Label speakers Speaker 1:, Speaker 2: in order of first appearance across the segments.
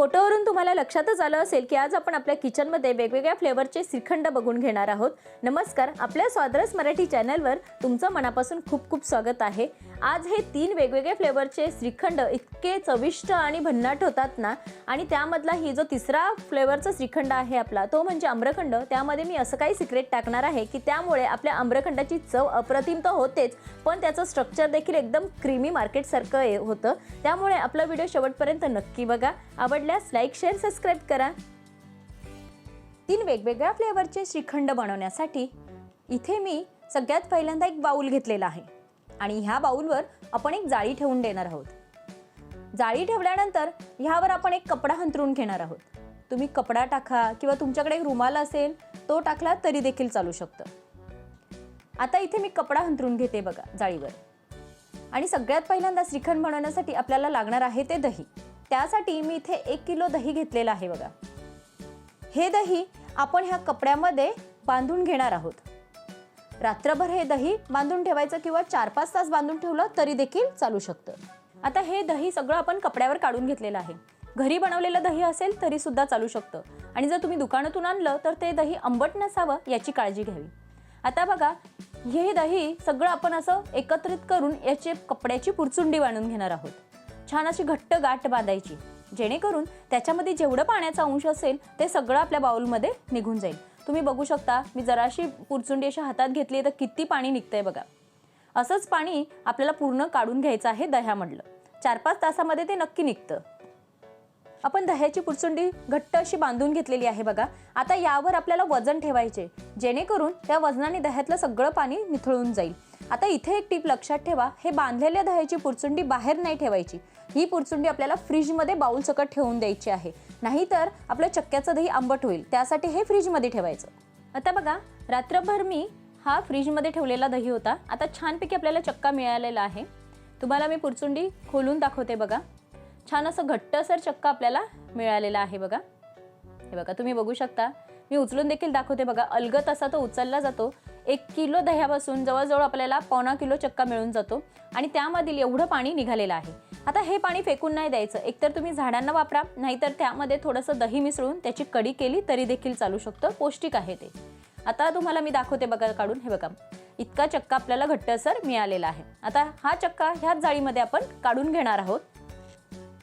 Speaker 1: फोटोवरून तुम्हाला लक्षातच आलं असेल की आज आपण आपल्या किचनमध्ये वेगवेगळ्या फ्लेवरचे श्रीखंड बघून घेणार आहोत. नमस्कार आपल्या स्वादरस मराठी चॅनलवर तुमचं मनापासून खूप खूप स्वागत आहे. आज हे तीन वेगवेगळे फ्लेवरचे श्रीखंड इतके चविष्ट आणि भन्नाट होतात ना आणि त्यामधला ही जो तिसरा फ्लेवरचा श्रीखंड आहे आपला तो म्हणजे आम्रखंड. त्यामध्ये मी असं काही सिक्रेट टाकणार आहे की त्यामुळे आपल्या आम्रखंडाची चव अप्रतिम तर होतेच पण त्याचं स्ट्रक्चर देखील एकदम क्रीमी मार्केटसारखं होतं. त्यामुळे आपला व्हिडिओ शेवटपर्यंत नक्की बघा. आवडल्यास लाईक शेअर सबस्क्राईब करा. तीन वेगवेगळ्या फ्लेवरचे श्रीखंड बनवण्यासाठी इथे मी सगळ्यात पहिल्यांदा एक बाऊल घेतलेला आहे. आणि ह्या बाऊलवर आपण एक जाळी ठेवून देणार आहोत. जाळी ठेवल्यानंतर ह्यावर आपण एक कपडा हंतरून घेणार आहोत. तुम्ही कपडा टाका किंवा तुमच्याकडे एक रुमाल असेल तो टाकला तरी देखील चालू शकतं. आता इथे मी कपडा हंतरून घेते बघा जाळीवर. आणि सगळ्यात पहिल्यांदा श्रीखंड बनवण्यासाठी आपल्याला लागणार आहे ते दही. त्यासाठी मी इथे एक किलो दही घेतलेलं आहे बघा. हे दही आपण ह्या कपड्यामध्ये बांधून घेणार आहोत. रात्रभर हे दही बांधून ठेवायचं किंवा चार पाच तास बांधून ठेवलं तरी देखील चालू शकतं. आता हे दही सगळं आपण कपड्यावर काढून घेतलेलं आहे. घरी बनवलेलं दही असेल तरी सुद्धा चालू शकतं. आणि जर तुम्ही दुकानातून आणलं तर ते दही आंबट नसावं याची काळजी घ्यावी. आता बघा हे दही सगळं आपण असं एकत्रित करून याचे कपड्याची पुरचुंडी बांधून घेणार आहोत. छान अशी घट्ट गाठ बांधायची जेणेकरून त्याच्यामध्ये जेवढं पाण्याचा अंश असेल ते सगळं आपल्या बाउलमध्ये निघून जाईल. तुम्ही बघू शकता मी जराशी पुरचुंडी अशी हातात घेतली तर किती पाणी निघतंय बघा. असंच पाणी आपल्याला पूर्ण काढून घ्यायचं आहे दह्यामधलं. चार पाच तासामध्ये ते नक्की निघतं. आपण दह्याची पुरचुंडी घट्ट अशी बांधून घेतलेली आहे बघा. आता यावर आपल्याला वजन ठेवायचे. जेणेकरून त्या वजनाने दह्यातलं सगळं पाणी निथळून जाईल. आता इथे एक टीप लक्षात ठेवा. हे बांधलेल्या दह्याची पुरचुंडी बाहेर नाही ठेवायची. ही पुरचुंडी आपल्याला फ्रीजमध्ये बाउल सकट ठेवून द्यायची आहे. नाहीतर आपलं चक्क्याचं दही आंबट होईल. त्यासाठी हे फ्रीजमध्ये ठेवायचं. आता बघा रात्रभर मी हा फ्रीजमध्ये ठेवलेला दही होता. आता छानपैकी आपल्याला चक्का मिळालेला आहे. तुम्हाला मी पुरचुंडी खोलून दाखवते बघा. छान असं घट्टसर चक्का आपल्याला मिळालेला आहे बघा. हे बघा तुम्ही बघू शकता. मी उचलून देखील दाखवते बघा. अलगत असा तो उचलला जातो. एक किलो दह्यापासून जवळजवळ आपल्याला पावणा किलो चक्का मिळून जातो आणि त्यामधील एवढं पाणी निघालेलं आहे. आता हे पाणी फेकून नाही द्यायचं. एकतर तुम्ही झाडांना वापरा नाहीतर त्यामध्ये थोडंसं दही मिसळून त्याची कडी केली तरी देखील चालू शकतं. पौष्टिक आहे ते. आता तुम्हाला मी दाखवते बघा काढून. हे बघा. इतका चक्का आपल्याला घट्टसर मिळालेला आहे. आता हा चक्का ह्याच जाळीमध्ये आपण काढून घेणार आहोत.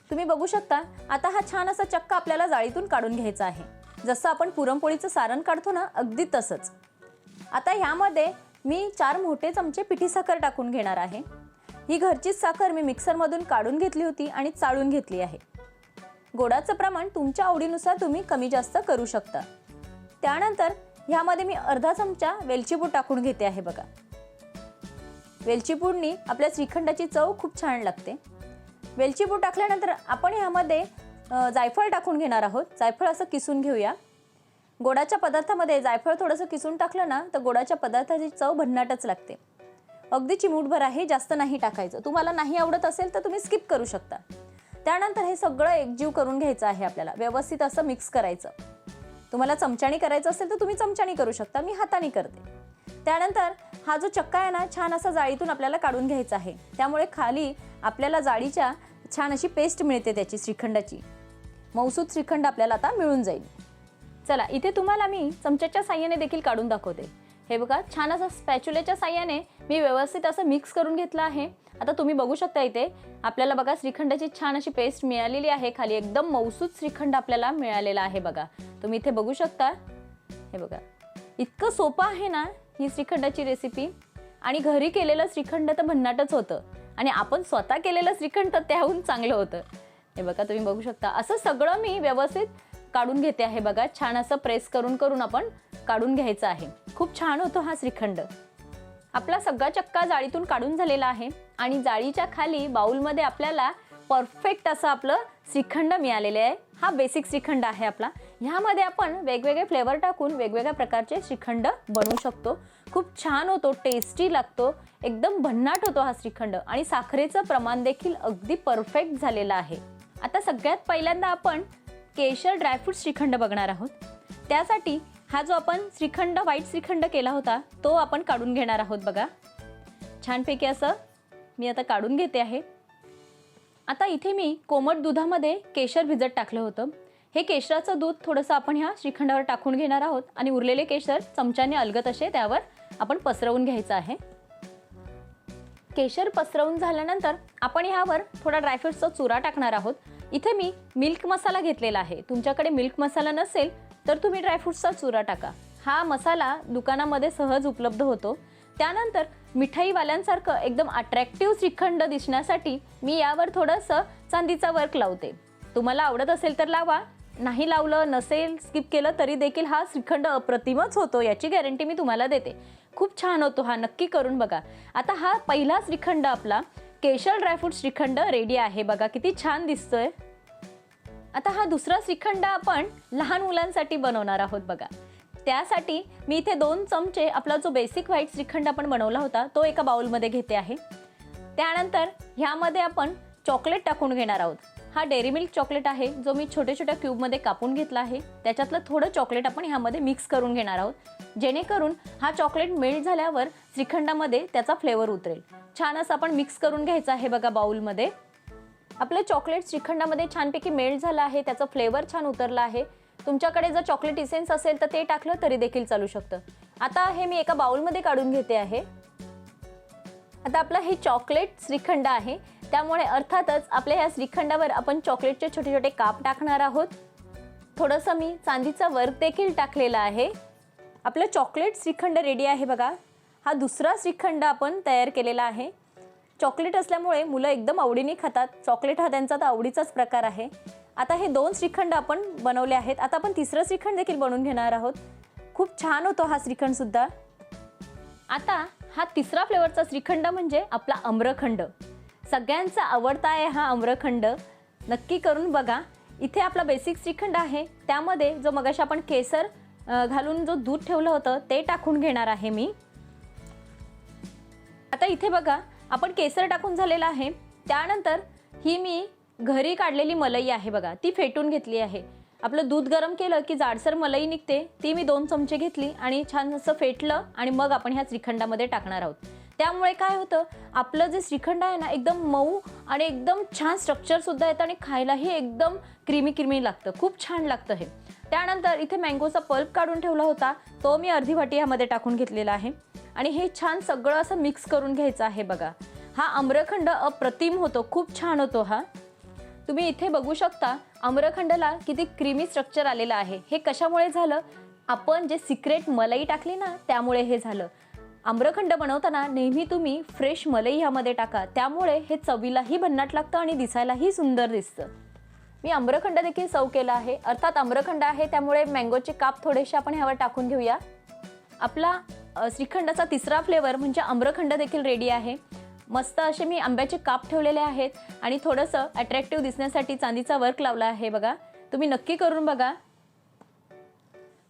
Speaker 1: तुम्ही बघू शकता आता हा छान असा चक्का आपल्याला जाळीतून काढून घ्यायचा आहे. जसं आपण पुरणपोळीचं सारण काढतो ना अगदी तसंच. आता ह्यामध्ये मी चार मोठे चमचे पिठी साखर टाकून घेणार आहे. ही घरचीच साखर मी मिक्सरमधून काढून घेतली होती आणि चाळून घेतली आहे. गोडाचं प्रमाण तुमच्या आवडीनुसार तुम्ही कमी जास्त करू शकता. त्यानंतर ह्यामध्ये मी अर्धा चमचा वेलचीपूड टाकून घेते आहे बघा. वेलचीपूडनी आपल्या श्रीखंडाची चव खूप छान लागते. वेलचीपूड टाकल्यानंतर आपण ह्यामध्ये जायफळ टाकून घेणार आहोत. जायफळ असं किसून घेऊया. गोडाच्या पदार्थामध्ये जायफळ थोडंसं किसून टाकलं ना तर गोडाच्या पदार्थाची चव भन्नाटच लागते. अगदी चिमूटभर आहे जास्त नाही टाकायचं. तुम्हाला नाही आवडत असेल तर तुम्ही स्किप करू शकता. त्यानंतर हे सगळं एकजीव करून घ्यायचं आहे आपल्याला. व्यवस्थित असं मिक्स करायचं. तुम्हाला चमचाणी करायचं असेल तर तुम्ही चमचाणी करू शकता. मी हाताने करते. त्यानंतर हा जो चक्का आहे ना छान असा जाळीतून आपल्याला काढून घ्यायचा आहे. त्यामुळे खाली आपल्याला जाळीच्या छान अशी पेस्ट मिळते त्याची श्रीखंडाची. मौसूद श्रीखंड आपल्याला आता मिळून जाईल. चला इथे तुम्हाला मी चमच्याच्या साह्याने देखील काढून दाखवते. हे बघा छान असं स्पॅच्युलेच्या साह्याने मी व्यवस्थित असं मिक्स करून घेतलं आहे. आता तुम्ही बघू शकता इथे आपल्याला बघा श्रीखंडाची छान अशी पेस्ट मिळालेली आहे. खाली एकदम मौसूद श्रीखंड आपल्याला मिळालेला आहे बघा. तुम्ही इथे बघू शकता. हे बघा इतकं सोपं आहे ना ही श्रीखंडाची रेसिपी आणि घरी केलेलं श्रीखंड तर भन्नाटच होतं. आणि आपण स्वतः केलेलं श्रीखंड तर त्याहून चांगलं होतं. हे बघा तुम्ही बघू शकता. असं सगळं मी व्यवस्थित काढून घेते आहे बघा. छान असं प्रेस करून करून आपण काढून घ्यायचं आहे. खूप छान होतो हा श्रीखंड. आपला सगळा चक्का जाळीतून काढून झालेला आहे आणि जाळीच्या खाली बाउलमध्ये आपल्याला परफेक्ट असं आपलं श्रीखंड मिळालेले आहे. हा बेसिक श्रीखंड आहे आपला. ह्यामध्ये आपण वेगवेगळे फ्लेवर टाकून वेगवेगळ्या प्रकारचे श्रीखंड बनवू शकतो. खूप छान होतो टेस्टी लागतो. एकदम भन्नाट होतो हा श्रीखंड आणि साखरेचं प्रमाण देखील अगदी परफेक्ट झालेलं आहे. आता सगळ्यात पहिल्यांदा आपण केशर ड्रायफ्रूट श्रीखंड बघणार आहोत. त्यासाठी हा जो आपण श्रीखंड व्हाईट श्रीखंड केला होता तो आपण काढून घेणार आहोत बघा. छानपैकी असं मी आता काढून घेते आहे. आता इथे मी कोमट दुधामध्ये केशर भिजत टाकलं होतं. हे केशराचं दूध थोडंसं आपण ह्या श्रीखंडावर टाकून घेणार आहोत आणि उरलेले केशर चमच्याने अलगत असे त्यावर आपण पसरवून घ्यायचं आहे. केशर पसरवून झाल्यानंतर आपण ह्यावर थोडा ड्रायफ्रुट्सचा चुरा टाकणार आहोत. इथे मी मिल्क मसाला घेतलेला आहे. तुमच्याकडे मिल्क मसाला नसेल तर तुम्ही ड्रायफ्रुट्सचा चुरा टाका. हा मसाला दुकानामध्ये सहज उपलब्ध होतो. त्यानंतर मिठाईवाल्यांसारखं एकदम अट्रॅक्टिव्ह श्रीखंड दिसण्यासाठी मी यावर थोडंसं चांदीचा वर्क लावते. तुम्हाला आवडत असेल तर लावा. नाही लावलं नसेल स्किप केलं तरी देखील हा श्रीखंड अप्रतिमच होतो याची गॅरंटी मी तुम्हाला देते. खूप छान होतो हा. नक्की करून बघा. आता हा पहिला श्रीखंड आपला. केशर ड्रायफ्रूट श्रीखंड रेडी आहे. बघा किती छान दिसतोय. आता हा दुसरा श्रीखंड आपण लहान मुलांसाठी बनवणार आहोत बघा. त्यासाठी मी इथे दोन चमचे आपला जो बेसिक व्हाईट श्रीखंड आपण बनवला होता तो एका बाउलमध्ये घेते आहे. त्यानंतर ह्यामध्ये आपण चॉकलेट टाकून घेणार आहोत. हा डेअरी मिल्क चॉकलेट आहे जो मी छोट्या छोट्या क्यूबमध्ये कापून घेतला आहे. त्याच्यातलं थोडं चॉकलेट आपण ह्यामध्ये मिक्स करून घेणार आहोत. जेणेकरून हा चॉकलेट मेल्ट झाल्यावर श्रीखंडामध्ये त्याचा फ्लेवर उतरेल. छान असं आपण मिक्स करून घ्यायचं आहे बघा बाउलमध्ये. आपलं चॉकलेट श्रीखंडामध्ये छानपैकी मेल्ट झालं आहे त्याचं फ्लेवर छान उतरला आहे. तुमच्याकडे जर चॉकलेट इसेन्स असेल तर ते टाकलं तरी देखील चालू शकतं. आता हे मी एका बाउलमध्ये काढून घेते आहे. आता आपलं हे चॉकलेट श्रीखंड आहे. त्यामुळे अर्थातच आपल्या ह्या श्रीखंडावर आपण चॉकलेटचे छोटे छोटे काप टाकणार आहोत. थोडंसं मी चांदीचा वर्क देखील टाकलेला आहे. आपलं चॉकलेट श्रीखंड रेडी आहे बघा. हा दुसरा श्रीखंड आपण तयार केलेला आहे. चॉकलेट असल्यामुळे मुलं एकदम आवडीने खातात. चॉकलेट हा त्यांचा तर आवडीचाच प्रकार आहे. आता हे दोन श्रीखंड आपण बनवले आहेत. आता आपण तिसरं श्रीखंड देखील बनवून घेणार आहोत. खूप छान होतो हा श्रीखंडसुद्धा आता हा तिसरा फ्लेवरचा श्रीखंड म्हणजे आपला आम्रखंड सगळ्यांचा आवडता आहे हा आम्रखंड. नक्की करून बघा. इथे आपला बेसिक श्रीखंड आहे. त्यामध्ये जो मगाशी आपण केसर घालून जो दूध ठेवलं होतं ते टाकून घेणार आहे मी. आता इथे बघा आपण केसर टाकून झालेलं आहे. त्यानंतर ही मी घरी काढलेली मलई आहे बघा ती फेटून घेतली आहे. आपलं दूध गरम केलं की जाडसर मलई निघते ती मी दोन चमचे घेतली आणि छान असं फेटलं आणि मग आपण ह्या श्रीखंडामध्ये टाकणार आहोत. त्यामुळे काय होतं आपलं जे श्रीखंड आहे ना एकदम मऊ आणि एकदम छान स्ट्रक्चरसुद्धा येतं आणि खायलाही एकदम क्रिमी क्रिमी लागतं. खूप छान लागतं हे. त्यानंतर इथे मँगोचा पल्प काढून ठेवला होता. तो मी अर्धी वाटी ह्यामध्ये टाकून घेतलेला आहे. आणि हे छान सगळं असं मिक्स करून घ्यायचं आहे बघा. हा आम्रखंड अप्रतिम होतो. खूप छान होतो हा. तुम्ही इथे बघू शकता आम्रखंडला किती क्रीमी स्ट्रक्चर आलेलं आहे. हे कशामुळे झालं? आपण जे सिक्रेट मलई टाकली ना त्यामुळे हे झालं. आम्रखंड बनवताना नेहमी तुम्ही फ्रेश मलई ह्यामध्ये टाका. त्यामुळे हे चवीलाही भन्नाट लागतं आणि दिसायलाही सुंदर दिसतं. मी आम्रखंड देखील सव केला आहे. अर्थात आम्रखंड आहे त्यामुळे मँगोचे काप थोडेसे आपण ह्यावर टाकून घेऊया. आपला श्रीखंडाचा तिसरा फ्लेवर म्हणजे आम्रखंड देखील रेडी आहे. मस्त असे मी आंब्याचे काप ठेवलेले आहेत आणि थोडंसं अट्रॅक्टिव्ह दिसण्यासाठी चांदीचा वर्क लावला आहे बघा. तुम्ही नक्की करून बघा.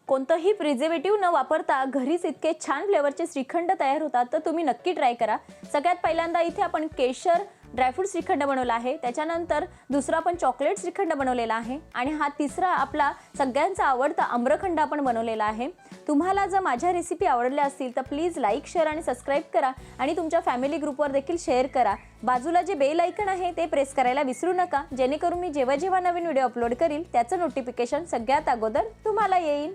Speaker 1: कोणतंही प्रिझर्वेटिव्ह न वापरता घरीच इतके छान फ्लेवरचे श्रीखंड तयार होतात तर तुम्ही नक्की ट्राय करा. सगळ्यात पहिल्यांदा इथे आपण केशर ड्रायफ्रूट श्रीखंड बनवला आहे. त्याच्यानंतर दुसरा आपण चॉकलेट श्रीखंड बनवलेला आहे. आणि हा तिसरा आपला सगळ्यांचा आवडता आम्रखंड आपण बनवलेला आहे. तुम्हाला जर माझ्या रेसिपी आवडल्या असतील तर प्लीज लाईक शेअर आणि सबस्क्राईब करा. आणि तुमच्या फॅमिली ग्रुपवर देखील शेअर करा. बाजूला जे बेल ऐकन आहे ते प्रेस करायला विसरू नका. जेणेकरून मी जेव्हा जेव्हा नवीन व्हिडिओ अपलोड करील त्याचं नोटिफिकेशन सगळ्यात अगोदर तुम्हाला येईल.